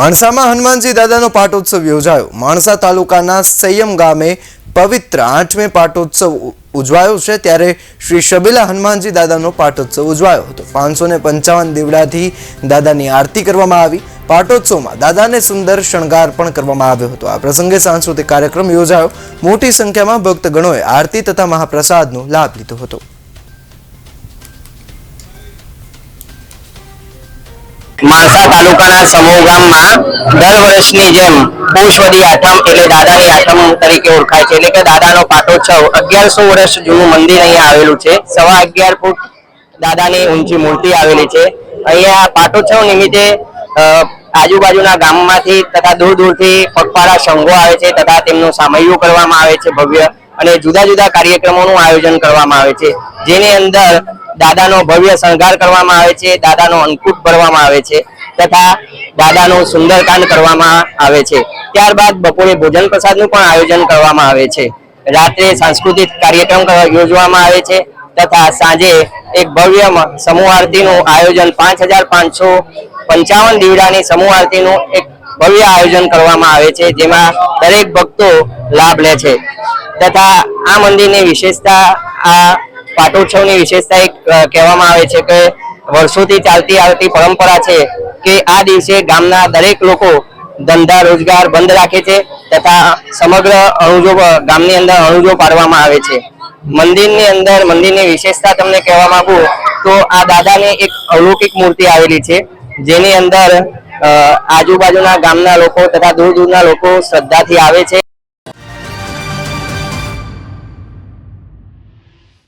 માણસામાં હનુમાનજી દાદાનો પાટોત્સવ યોજાયો. માણસા તાલુકાના સંયમ ગામે પવિત્ર આઠમે પાટોત્સવ ઉજવાયો છે, ત્યારે શ્રી શબીલા હનુમાનજી દાદાનો પાટોત્સવ ઉજવાયો હતો. પાંચસો ને પંચાવન દીવડાથી દાદાની આરતી કરવામાં આવી. પાટોત્સવમાં દાદાને સુંદર શણગાર પણ કરવામાં આવ્યો હતો. આ પ્રસંગે સાંસ્કૃતિક કાર્યક્રમ યોજાયો. મોટી સંખ્યામાં ભક્તગણોએ આરતી તથા મહાપ્રસાદનો લાભ લીધો હતો. માણસા તાલુકાના સમૂહ ગામમાં દર વર્ષની જેમ પોષવદી આઠમ એટલે દાદાની આઠમ તરીકે ઓળખાય છે. એટલે કે દાદાનો પાટોત્સવ અગિયારસો વર્ષ જૂનું મંદિર અહીંયા આવેલું છે. સવા અગિયાર ફૂટ દાદાની ઊંચી મૂર્તિ આવેલી છે. અહીંયા પાટોત્સવ નિમિત્તે આજુબાજુના ગામમાંથી તથા દૂર દૂરથી પગપાળા સંઘો આવે છે તથા તેમનું સામૈયું કરવામાં આવે છે ભવ્ય અને જુદા જુદા કાર્યક્રમોનું આયોજન કરવામાં આવે છે. જેની અંદર દાદાનો ભવ્ય શણગાર કરવામાં આવે છે, દાદાનો અંકુટ ભરવામાં આવે છે તથા દાદાનું સુંદરકાંડ કરવામાં આવે છે. ત્યારબાદ બપોરે ભોજન પ્રસાદનું પણ આયોજન કરવામાં આવે છે. રાત્રે સાંસ્કૃતિક કાર્યક્રમ યોજવામાં આવે છે તથા સાંજે એક ભવ્ય સમૂહ આરતીનું આયોજન પાંચ હજાર પાંચસો પંચાવન દીવડાની સમૂહ આરતીનું એક ભવ્ય આયોજન કરવામાં આવે છે, જેમાં દરેક ભક્તો લાભ લે છે. તથા આ મંદિરની વિશેષતા આ પાટોત્સવની વિશેષતા એક કહેવામાં આવે છે કે વર્ષોથી ચાલતી આવતી પરંપરા છે કે આ દિવસે ગામના દરેક લોકો ધંધા, રોજગાર બંધ રાખે છે તથા સમગ્ર અણુજો ગામની અંદર અણુજો પાડવામાં આવે છે. મંદિરની અંદર મંદિરની વિશેષતા તમને કહેવા માંગુ તો આ દાદાની એક અલૌકિક મૂર્તિ આવેલી છે જેની અંદર આજુબાજુના ગામના લોકો તથા દૂર દૂરના લોકો શ્રદ્ધાથી આવે છે.